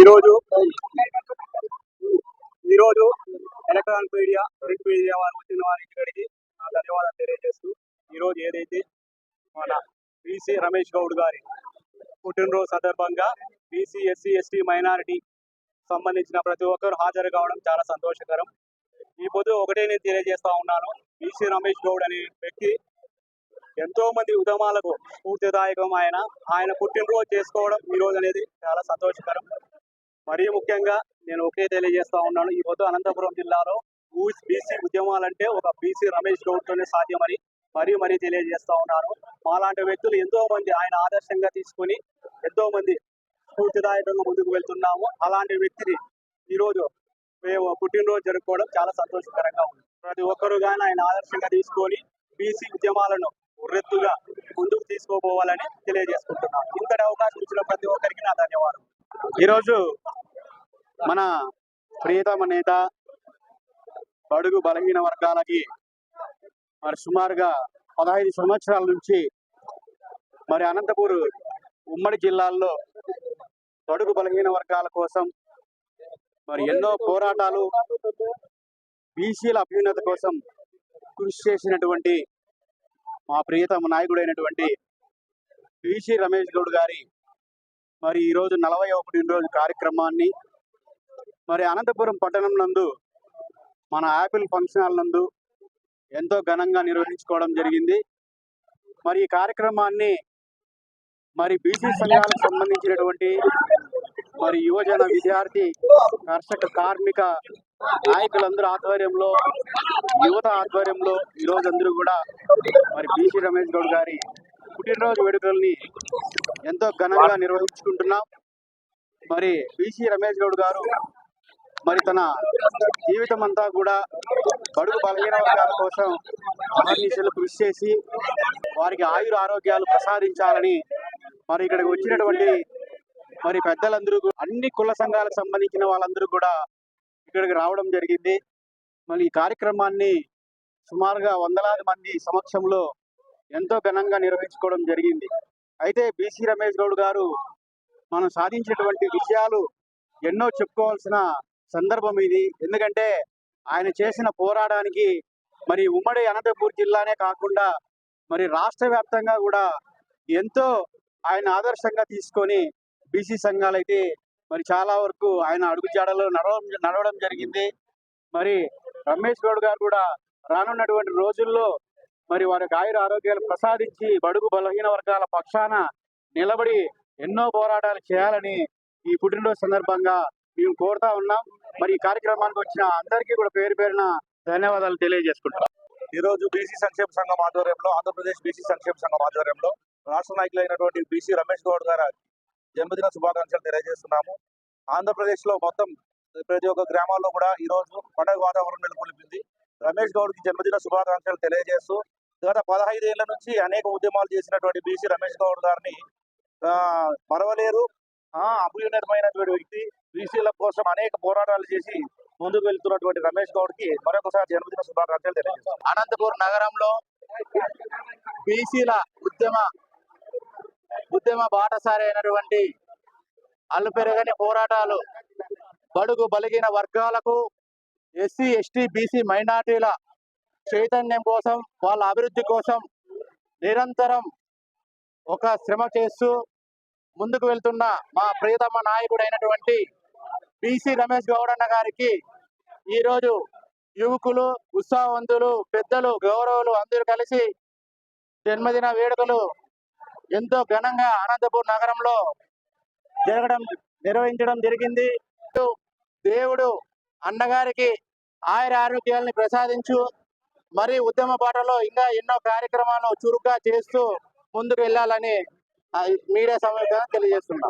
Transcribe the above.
ఈరోజు ఈరోజు electronic media print media వారు వచ్చిన వారికి ఇక్కడికి నా ధన్యవాదాలు తెలియజేస్తూ ఈరోజు ఏదైతే మన బీసీ రమేష్ గౌడ్ గారి పుట్టినరోజు సందర్భంగా బీసీ ఎస్సీ ఎస్టీ మైనారిటీ సంబంధించిన ప్రతి ఒక్కరు హాజరు కావడం చాలా సంతోషకరం. ఈ పొద్దు ఒకటే నేను తెలియజేస్తా ఉన్నాను. బీసీ రమేష్ గౌడ్ అనే వ్యక్తి ఎంతో మంది ఉద్యమాలకు స్ఫూర్తిదాయకం ఆయన. ఆయన పుట్టినరోజు చేసుకోవడం ఈ రోజు అనేది చాలా సంతోషకరం. మరీ ముఖ్యంగా నేను ఒకే తెలియజేస్తా ఉన్నాను. ఈ పొద్దు అనంతపురం జిల్లాలో బీసీ ఉద్యమాలంటే ఒక బీసీ రమేష్ గౌడ్తోనే సాధ్యమని మరీ మరీ తెలియజేస్తా ఉన్నాను. మాలాంటి వ్యక్తులు ఎంతో మంది ఆయన ఆదర్శంగా తీసుకొని ఎంతో మంది స్ఫూర్తిదాయకంగా ముందుకు వెళ్తున్నాము. అలాంటి వ్యక్తిని ఈరోజు మేము పుట్టినరోజు జరుపుకోవడం చాలా సంతోషకరంగా ఉంది. ప్రతి ఒక్కరు కానీ ఆయన ఆదర్శంగా తీసుకొని బీసీ ఉద్యమాలను ఉర్రెత్తుగా ముందుకు తీసుకోపోవాలని తెలియజేసుకుంటున్నాను. ఇంతటి అవకాశం ఇచ్చిన ప్రతి ఒక్కరికి నా ధన్యవాదాలు ఈరోజు మన ప్రియతమ నేత బడుగు బలహీన వర్గాలకి మరి సుమారుగా పదహైదు సంవత్సరాల నుంచి మరి అనంతపూర్ ఉమ్మడి జిల్లాల్లో బడుగు బలహీన వర్గాల కోసం మరి ఎన్నో పోరాటాలు బీసీల అభ్యున్నత కోసం కృషి చేసినటువంటి మా ప్రియతమ నాయకుడైనటువంటి బీసీ రమేష్ గౌడ్ గారి మరి ఈరోజు నలభై ఒకటి రోజు కార్యక్రమాన్ని మరి అనంతపురం పట్టణం నందు మన యాపిల్ ఫంక్షన్ హాల్ నందు ఎంతో ఘనంగా నిర్వహించుకోవడం జరిగింది. మరి ఈ కార్యక్రమాన్ని మరి బీసీ సంఘాలకు సంబంధించినటువంటి మరి యువజన విద్యార్థి కర్షక కార్మిక నాయకులందరూ ఆధ్వర్యంలో యువత ఆధ్వర్యంలో ఈ రోజు అందరూ కూడా మరి బీసీ రమేష్ గౌడ్ గారి పుట్టినరోజు వేడుకల్ని ఎంతో ఘనంగా నిర్వహించుకుంటున్నాం. మరి బీసీ రమేష్ గౌడ్ గారు మరి తన జీవితం అంతా కూడా బడుగు బలహీన వర్గాల కోసం అహర్నిశలు కృషి చేసి వారికి ఆయుర ఆరోగ్యాలు ప్రసాదించాలని మరి ఇక్కడికి వచ్చినటువంటి మరి పెద్దలందరూ అన్ని కుల సంఘాలకు సంబంధించిన వాళ్ళందరూ కూడా ఇక్కడికి రావడం జరిగింది. మరి ఈ కార్యక్రమాన్ని సుమారుగా వందలాది మంది సమక్షంలో ఎంతో ఘనంగా నిర్వహించుకోవడం జరిగింది. అయితే బీసీ రమేష్ గౌడ్ గారు మనం సాధించినటువంటి విషయాలు ఎన్నో చెప్పుకోవాల్సిన సందర్భం ఇది. ఎందుకంటే ఆయన చేసిన పోరాటానికి మరి ఉమ్మడి అనంతపూర్ జిల్లానే కాకుండా మరి రాష్ట్ర వ్యాప్తంగా కూడా ఎంతో ఆయన ఆదర్శంగా తీసుకొని బీసీ సంఘాలైతే మరి చాలా వరకు ఆయన అడుగుజాడలో నడవడం నడవడం జరిగింది. మరి రమేష్ గౌడ్ గారు కూడా రానున్నటువంటి రోజుల్లో మరి వారికి ఆయుర ఆరోగ్యాలు ప్రసాదించి బడుగు బలహీన వర్గాల పక్షాన నిలబడి ఎన్నో పోరాటాలు చేయాలని ఈ పుట్టినరోజు సందర్భంగా మేము కోరుతా ఉన్నాం. మరి ఈ కార్యక్రమానికి వచ్చిన అందరికీ కూడా పేరు పేరున ధన్యవాదాలు తెలియజేసుకుంటాం ఈ రోజు బీసీ సంక్షేమ సంఘం ఆధ్వర్యంలో ఆంధ్రప్రదేశ్ బీసీ సంక్షేమ సంఘం ఆధ్వర్యంలో రాష్ట్ర నాయకులైనటువంటి బీసీ రమేష్ గౌడ్ గారి జన్మదిన శుభాకాంక్షలు తెలియజేస్తున్నాము. ఆంధ్రప్రదేశ్లో మొత్తం ప్రతి ఒక్క గ్రామాల్లో కూడా ఈ రోజు పండుగ వాతావరణం నెలకొల్పింది. రమేష్ గౌడ్కి జన్మదిన శుభాకాంక్షలు తెలియజేస్తూ గత పదహైదు ఏళ్ళ నుంచి అనేక ఉద్యమాలు చేసినటువంటి బీసీ రమేష్ గౌడ్ గారిని మరవలేరు అభ్యున్నతమైనటువంటి వ్యక్తి. బీసీల కోసం అనేక పోరాటాలు చేసి ముందుకు వెళ్తున్నటువంటి రమేష్ గౌడ్కి మరొకసారి జన్మదిన శుభాకాంక్షలు తెలియజేస్తాం. అనంతపూర్ నగరంలో బీసీల ఉద్యమ ఉద్యమ బాటసారి అయినటువంటి అల్లు పెరగని పోరాటాలు బడుగు బలిగిన వర్గాలకు ఎస్సీ ఎస్టీ బీసీ మైనార్టీల చైతన్యం కోసం వాళ్ళ అభివృద్ధి కోసం నిరంతరం ఒక శ్రమ చేస్తూ ముందుకు వెళ్తున్న మా ప్రియతమ నాయకుడైనటువంటి బీసీ రమేష్ గౌడన్న గారికి ఈరోజు యువకులు ఉత్సాహవంతులు పెద్దలు గౌరవులు అందరూ కలిసి జన్మదిన వేడుకలు ఎంతో ఘనంగా అనంతపూర్ నగరంలో జరగడం నిర్వహించడం జరిగింది. దేవుడు అన్నగారికి ఆయుర ఆరోగ్యాల్ని ప్రసాదించు మరి ఉద్యమ పాటలో ఇంకా ఎన్నో కార్యక్రమాలు చురుగ్గా చేస్తూ ముందుకు వెళ్ళాలని మీడియా సమయంగా తెలియజేస్తున్నాం.